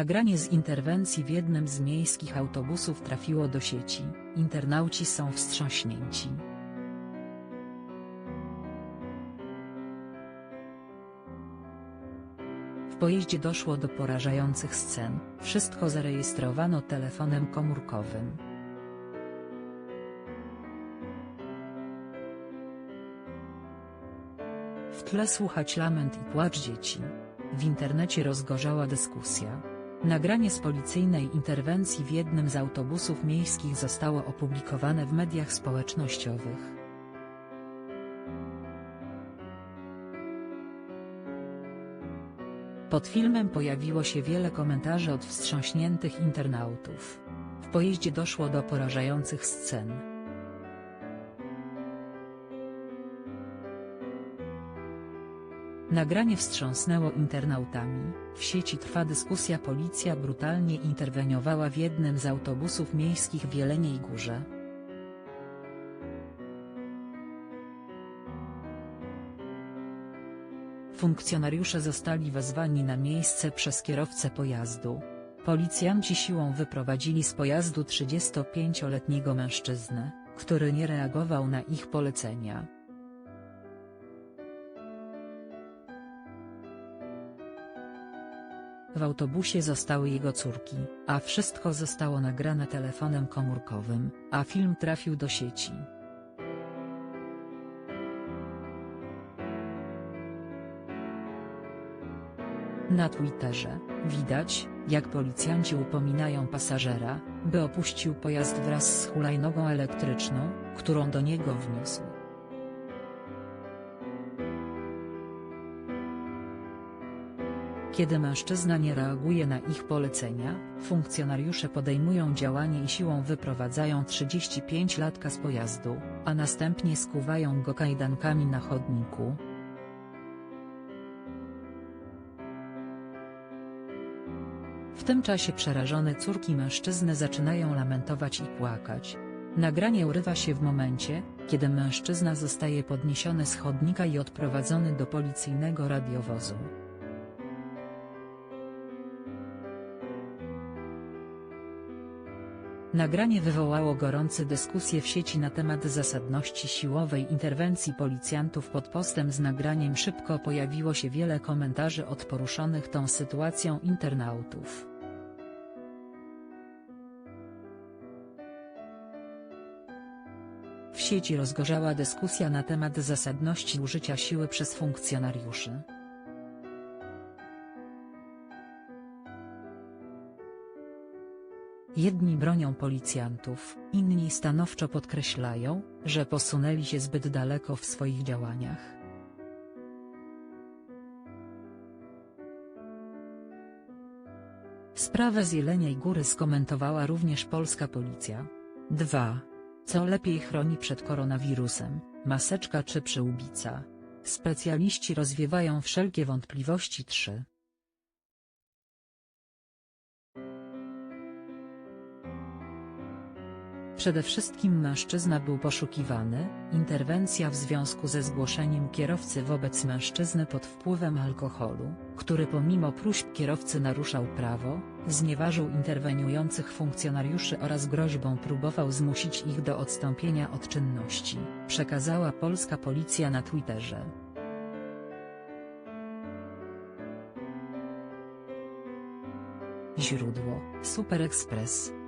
Nagranie z interwencji w jednym z miejskich autobusów trafiło do sieci, internauci są wstrząśnięci. W pojeździe doszło do porażających scen, wszystko zarejestrowano telefonem komórkowym. W tle słychać lament i płacz dzieci. W internecie rozgorzała dyskusja. Nagranie z policyjnej interwencji w jednym z autobusów miejskich zostało opublikowane w mediach społecznościowych. Pod filmem pojawiło się wiele komentarzy od wstrząśniętych internautów. W pojeździe doszło do porażających scen. Nagranie wstrząsnęło internautami, w sieci trwa dyskusja policja brutalnie interweniowała w jednym z autobusów miejskich w Jeleniej Górze. Funkcjonariusze zostali wezwani na miejsce przez kierowcę pojazdu. Policjanci siłą wyprowadzili z pojazdu 35-letniego mężczyznę, który nie reagował na ich polecenia. W autobusie zostały jego córki, a wszystko zostało nagrane telefonem komórkowym, a film trafił do sieci. Na Twitterze, widać, jak policjanci upominają pasażera, by opuścił pojazd wraz z hulajnogą elektryczną, którą do niego wniósł. Kiedy mężczyzna nie reaguje na ich polecenia, funkcjonariusze podejmują działanie i siłą wyprowadzają 35-latka z pojazdu, a następnie skuwają go kajdankami na chodniku. W tym czasie przerażone córki mężczyzny zaczynają lamentować i płakać. Nagranie urywa się w momencie, kiedy mężczyzna zostaje podniesiony z chodnika i odprowadzony do policyjnego radiowozu. Nagranie wywołało gorące dyskusje w sieci na temat zasadności siłowej interwencji policjantów pod postem z nagraniem szybko pojawiło się wiele komentarzy od poruszonych tą sytuacją internautów. W sieci rozgorzała dyskusja na temat zasadności użycia siły przez funkcjonariuszy. Jedni bronią policjantów, inni stanowczo podkreślają, że posunęli się zbyt daleko w swoich działaniach. Sprawę z Jeleniej Góry skomentowała również polska policja. 2. Co lepiej chroni przed koronawirusem, maseczka czy przyłbica? Specjaliści rozwiewają wszelkie wątpliwości 3. Przede wszystkim mężczyzna był poszukiwany, interwencja w związku ze zgłoszeniem kierowcy wobec mężczyzny pod wpływem alkoholu, który pomimo próśb kierowcy naruszał prawo, znieważył interweniujących funkcjonariuszy oraz groźbą próbował zmusić ich do odstąpienia od czynności, przekazała polska policja na Twitterze. Źródło: Super Express